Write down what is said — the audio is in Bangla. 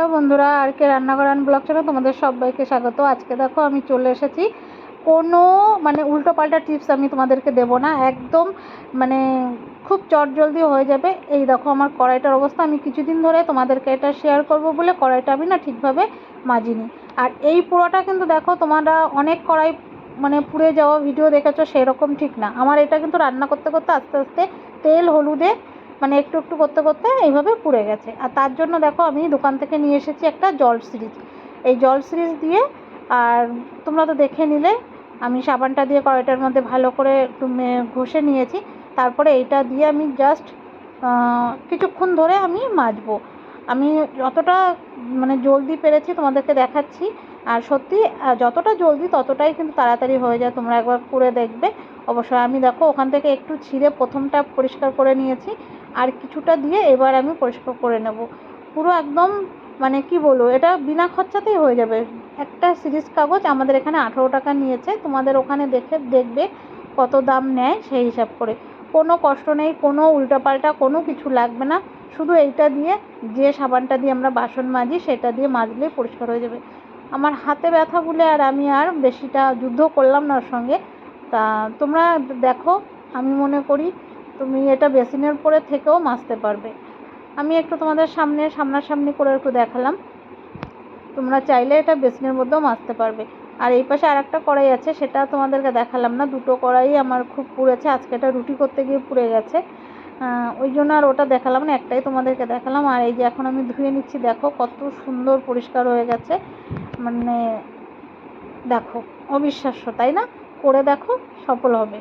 হ্যালো বন্ধুরা আর কে রান্নাঘরান ব্লগ চ্যানেল তোমাদের সবাইকে স্বাগত। আজকে দেখো আমি চলে এসেছি। কোনো মানে উল্টো পাল্টা টিপস আমি তোমাদেরকে দেবো না। একদম মানে খুব চটজলদি হয়ে যাবে। এই দেখো আমার কড়াইটার অবস্থা। আমি কিছুদিন ধরে তোমাদেরকে এটা শেয়ার করব বলে কড়াইটা আমি না ঠিকভাবে মাজিনি। আর এই পোড়াটা কিন্তু দেখো তোমরা অনেক কড়াই মানে পুড়ে যাওয়া ভিডিও দেখেছ, সেরকম ঠিক না। আমার এটা কিন্তু রান্না করতে করতে আস্তে আস্তে তেল হলুদে একটু একটু করতে করতে এইভাবে পুড়ে গেছে। আর তার জন্য দেখো আমি দোকান থেকে নিয়ে এসেছি একটা জল সিরিজ। এই জল সিরিজ দিয়ে আর তোমরা তো দেখে নিলে, আমি সাবানটা দিয়ে কড়াইটার মধ্যে ভালো করে একটু ঘষে নিয়েছি। তারপরে এইটা দিয়ে আমি জাস্ট কিছুক্ষণ ধরে আমি মাজবো। আমি যতটা মানে জলদি পেরেছি তোমাদেরকে দেখাচ্ছি। আর সত্যি যতটা জলদি ততটাই কিন্তু তাড়াতাড়ি হয়ে যায়, তোমরা একবার করে দেখবে। অবশ্যই আমি দেখো ওখান থেকে একটু ছিঁড়ে প্রথমটা পরিষ্কার করে নিয়েছি। আর কিছুটা দিয়ে এবার আমি পরিষ্কার করে নেব। পুরো একদম মানে কি বলব, এটা বিনা খরচাতেই হয়ে যাবে। একটা সিরিজ কাগজ আমাদের এখানে আঠেরো টাকা নিয়েছে, তোমাদের ওখানে দেখে দেখবে কত দাম নেয় সেই হিসাব করে। কোনো কষ্ট নেই, কোনো উল্টাপাল্টা কোনো কিছু লাগবে না। শুধু এইটা দিয়ে, যে সাবানটা দিয়ে আমরা বাসন মাজি, সেটা দিয়ে মাজলেই পরিষ্কার হয়ে যাবে। আমার হাতে ব্যথা বলে আর আমি আর বেশিটা যুদ্ধ করলাম না ওর সঙ্গে। তা তোমরা দেখো, আমি মনে করি তুমি এটা বেসিনের উপরে থেকেও মাজতে পারবে। আমি একটু তোমাদের সামনে, সামনাসামনি করে একটু দেখালাম। তোমরা চাইলে এটা বেসিনের মধ্যেও মাজতে পারবে। আর এই পাশে আর একটা কড়াই আছে, সেটা তোমাদেরকে দেখালাম না। দুটো কড়াই আমার খুব পুড়েছে। আজকে এটা রুটি করতে গিয়ে পুড়ে গেছে। ওই জন্য আর ওটা দেখালাম না, একটাই তোমাদেরকে দেখালাম। আর এই যে এখন আমি ধুয়ে নিচ্ছি, দেখো কত সুন্দর পরিষ্কার হয়ে গেছে। মানে দেখো, অবিশ্বাস্য, তাই না? করে দেখো, সফল হবে।